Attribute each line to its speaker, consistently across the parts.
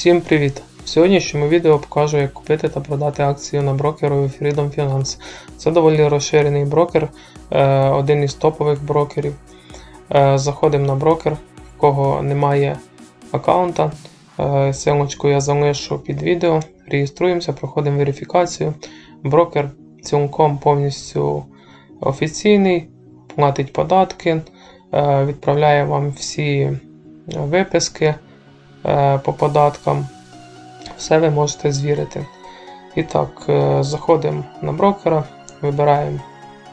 Speaker 1: Всім привіт! В сьогоднішньому відео покажу, як купити та продати акцію на брокеру Freedom Finance. Це доволі розширений брокер, е, один із топових брокерів. Е, Заходимо на брокер, в кого немає аккаунта. Е, Силочку я залишу під відео. Реєструємося, проходимо верифікацію. Брокер цілком повністю офіційний, платить податки, відправляє вам всі виписки по податкам. Все ви можете звірити. І так, е, заходимо на брокера, вибираємо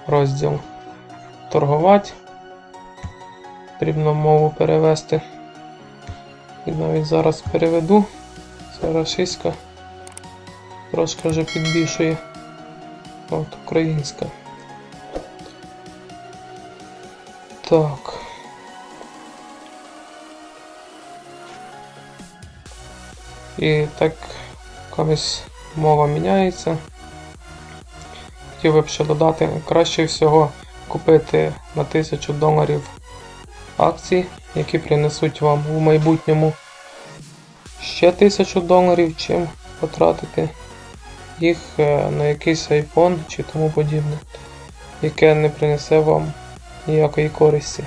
Speaker 1: розділ торгувати. Потрібно мову перевести. І навіть зараз переведу. Це рашистська. Трошки вже підбільшує. От українська. Так. І так колись мова міняється. Хотів би б ще додати, краще всього купити на 1000 доларів акцій, які принесуть вам у майбутньому ще 1000 доларів, чим потратити їх е, на якийсь iPhone чи тому подібне, яке не принесе вам ніякої користі.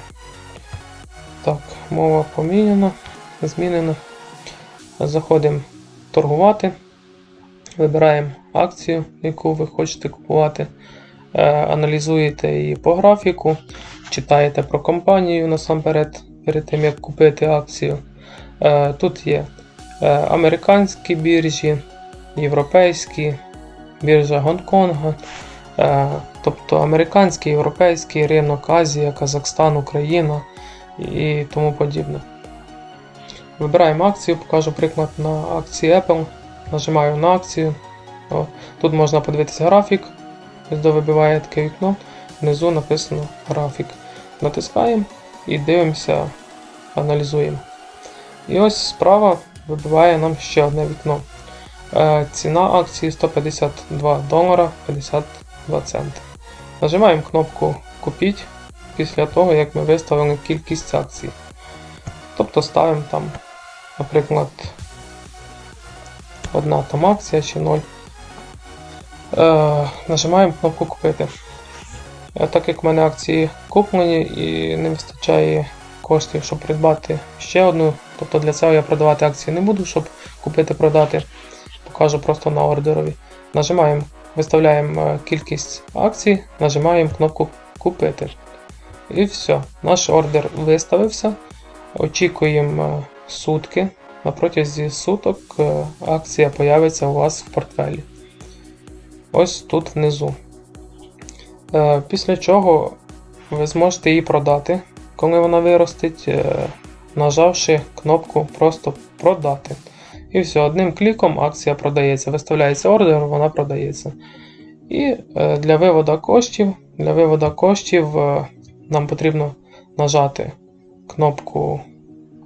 Speaker 1: Так, мова поміняна, змінена. Заходимо торгувати, вибираємо акцію, яку ви хочете купувати, е, аналізуєте її по графіку, читаєте про компанію насамперед, перед тим як купити акцію. Е, Тут є е, американські біржі, європейські, біржа Гонконга, тобто американський, європейський ринок, Азія, Казахстан, Україна і тому подібне. Вибираємо акцію, покажу приклад на акції Apple. Нажимаю на акцію. О, Тут можна подивитися графік. Ось до вибиває таке вікно. Внизу написано графік. Натискаємо і дивимося, аналізуємо. І ось справа вибиває нам ще одне вікно. Е, ціна акції 152 долара 52 центи. Нажимаємо кнопку Купіть після того, як ми виставили кількість акцій. Тобто ставимо там, наприклад, одна там акція чи 0. Е, нажимаємо кнопку Купити. Е, так як в мене акції куплені і не вистачає коштів, щоб придбати ще одну. Тобто для цього я продавати акції не буду, щоб купити-продати. Покажу просто на ордерові. Нажимаємо, виставляємо е, кількість акцій, нажимаємо кнопку Купити. І все, наш ордер виставився. Очікуємо е, сутки. На протязі суток е, акція появиться у вас в портфелі. Ось тут внизу. Е, Після чого ви зможете її продати, коли вона виростить, е, нажавши кнопку Просто продати. І все, одним кліком акція продається. Виставляється ордер, вона продається. І для виводу коштів, для виводу коштів нам потрібно нажати кнопку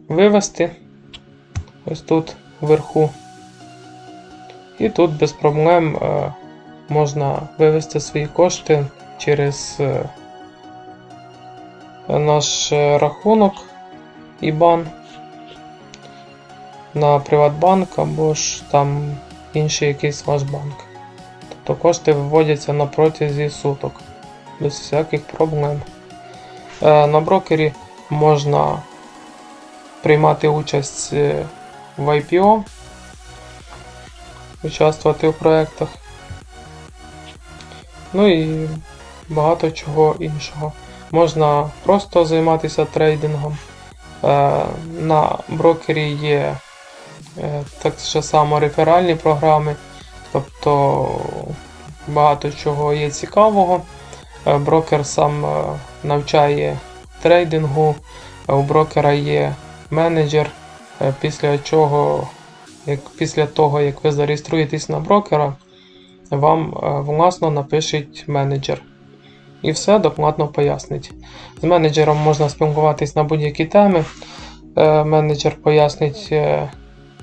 Speaker 1: Вивести. Ось тут вверху. І тут без проблем е, можна вивести свої кошти через е, наш е, рахунок IBAN на Приватбанк або ж там інший якийсь ваш банк. Тобто кошти виводяться на протязі суток без всяких проблем. На брокері можна приймати участь е, в IPO, участвувати в проєктах. Ну і багато чого іншого. Можна просто займатися трейдингом. Е, На брокері є е, так само реферальні програми, тобто багато чого є цікавого. Брокер сам навчає трейдингу, у брокера є менеджер, е, після чого, як, після того, як ви зареєструєтесь на брокера, вам е, власно напишеть менеджер. І все докладно пояснить. З менеджером можна спілкуватись на будь-які теми. Е, Менеджер пояснить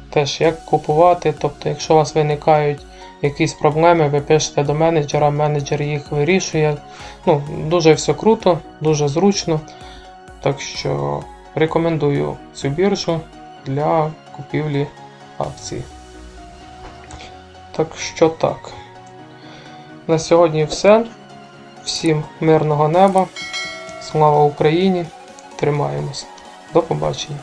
Speaker 1: теж, як купувати. Тобто, якщо у вас виникають якісь проблеми, ви пишете до менеджера, менеджер їх вирішує. Ну, Дуже все круто, дуже зручно. Так що рекомендую цю біржу для купівлі акцій. Так що так. На сьогодні все. Всім мирного неба. Слава Україні! Тримаємось. До побачення.